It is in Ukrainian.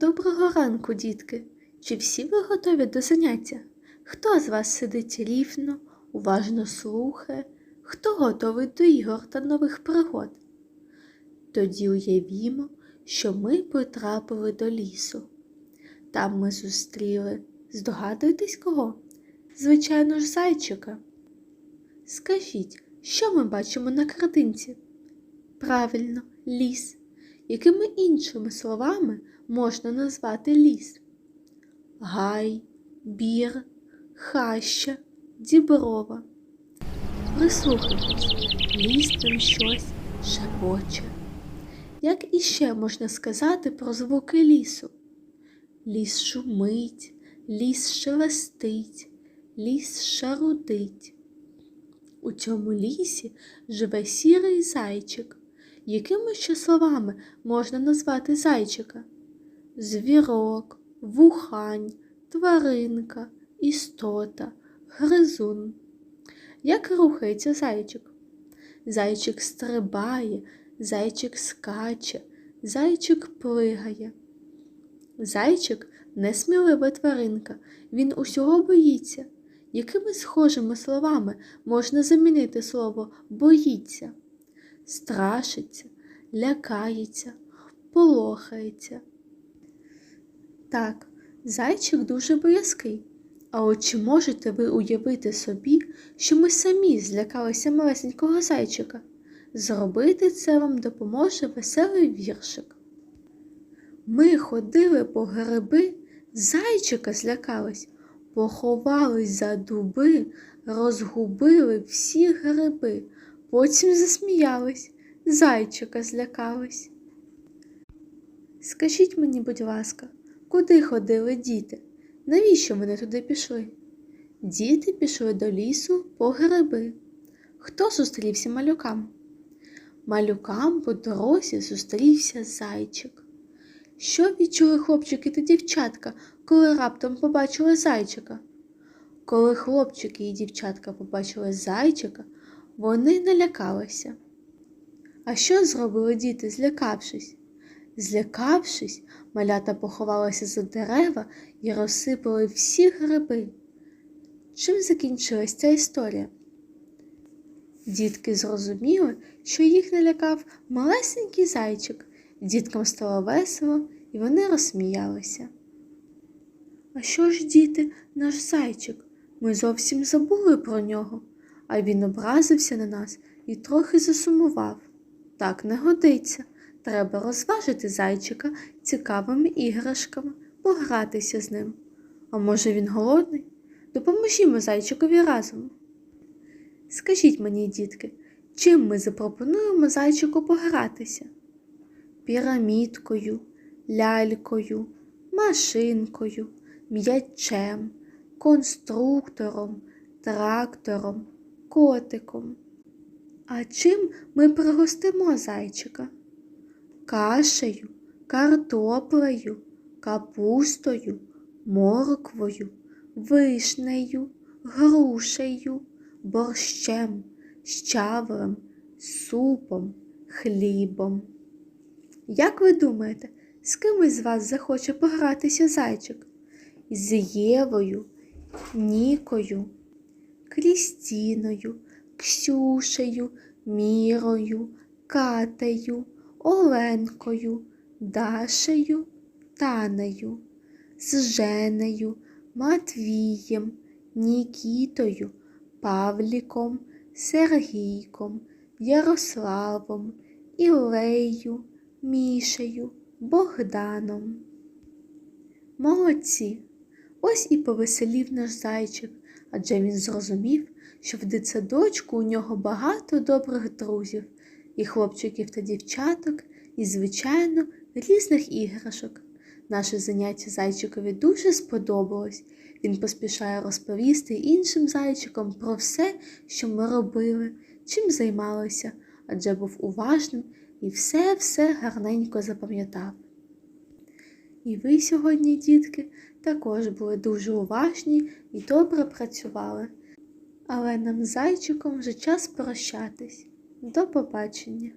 Доброго ранку, дітки! Чи всі ви готові до заняття? Хто з вас сидить рівно, уважно слухає, хто готовий до ігор та нових пригод? Тоді уявімо, що ми потрапили до лісу. Там ми зустріли, здогадуєтесь кого? Звичайно ж, зайчика. Скажіть, що ми бачимо на картинці? Правильно, ліс. Якими іншими словами можна назвати ліс? Гай, бір, хаща, діброва. Прислухайтесь, ліс там щось шепоче. Як іще можна сказати про звуки лісу? Ліс шумить, ліс шелестить, ліс шарудить. У цьому лісі живе сірий зайчик. Якими ще словами можна назвати зайчика? Звірок, вухань, тваринка, істота, гризун. Як рухається зайчик? Зайчик стрибає, зайчик скаче, зайчик плигає. Зайчик несмілива тваринка, він усього боїться. Якими схожими словами можна замінити слово боїться? Страшиться, лякається, полохається. Так, зайчик дуже боязкий. А от чи можете ви уявити собі, що ми самі злякалися малесенького зайчика? Зробити це вам допоможе веселий віршик. Ми ходили по гриби, зайчика злякались, поховались за дуби, розгубили всі гриби, потім засміялись, зайчика злякались. Скажіть мені, будь ласка, куди ходили діти? Навіщо вони туди пішли? Діти пішли до лісу по гриби. Хто зустрівся малюкам? Малюкам по дорозі зустрівся зайчик. Що відчули хлопчики та дівчатка, коли раптом побачили зайчика? Коли хлопчики і дівчатка побачили зайчика, вони налякалися. А що зробили діти, злякавшись? Злякавшись, малята поховалися за дерева і розсипали всі гриби. Чим закінчилась ця історія? Дітки зрозуміли, що їх налякав малесенький зайчик. Діткам стало весело, і вони розсміялися. А що ж, діти, наш зайчик? Ми зовсім забули про нього, а він образився на нас і трохи засумував. Так не годиться. Треба розважити зайчика цікавими іграшками, погратися з ним. А може, він голодний? Допоможімо зайчикові разом. Скажіть мені, дітки, чим ми запропонуємо зайчику погратися? Пірамідкою, лялькою, машинкою, м'ячем, конструктором, трактором, котиком. А чим ми пригостимо зайчика? Кашею, картоплею, капустою, морквою, вишнею, грушею, борщем, щавлем, супом, хлібом. Як ви думаєте, з ким із вас захоче погратися зайчик? З Євою, Нікою, Крістіною, Ксюшею, Мірою, Катею, Оленкою, Дашею, Танею, з Женею, Матвієм, Нікітою, Павліком, Сергійком, Ярославом, Ілею, Мішею, Богданом. Молодці! Ось і повеселів наш зайчик, адже він зрозумів, що в дитсадочку у нього багато добрих друзів, і хлопчиків та дівчаток, і, звичайно, різних іграшок. Наше заняття зайчикові дуже сподобалось. Він поспішає розповісти іншим зайчикам про все, що ми робили, чим займалися, адже був уважним і все-все гарненько запам'ятав. І ви сьогодні, дітки, також були дуже уважні і добре працювали. Але нам зайчиком вже час прощатись. До побачення!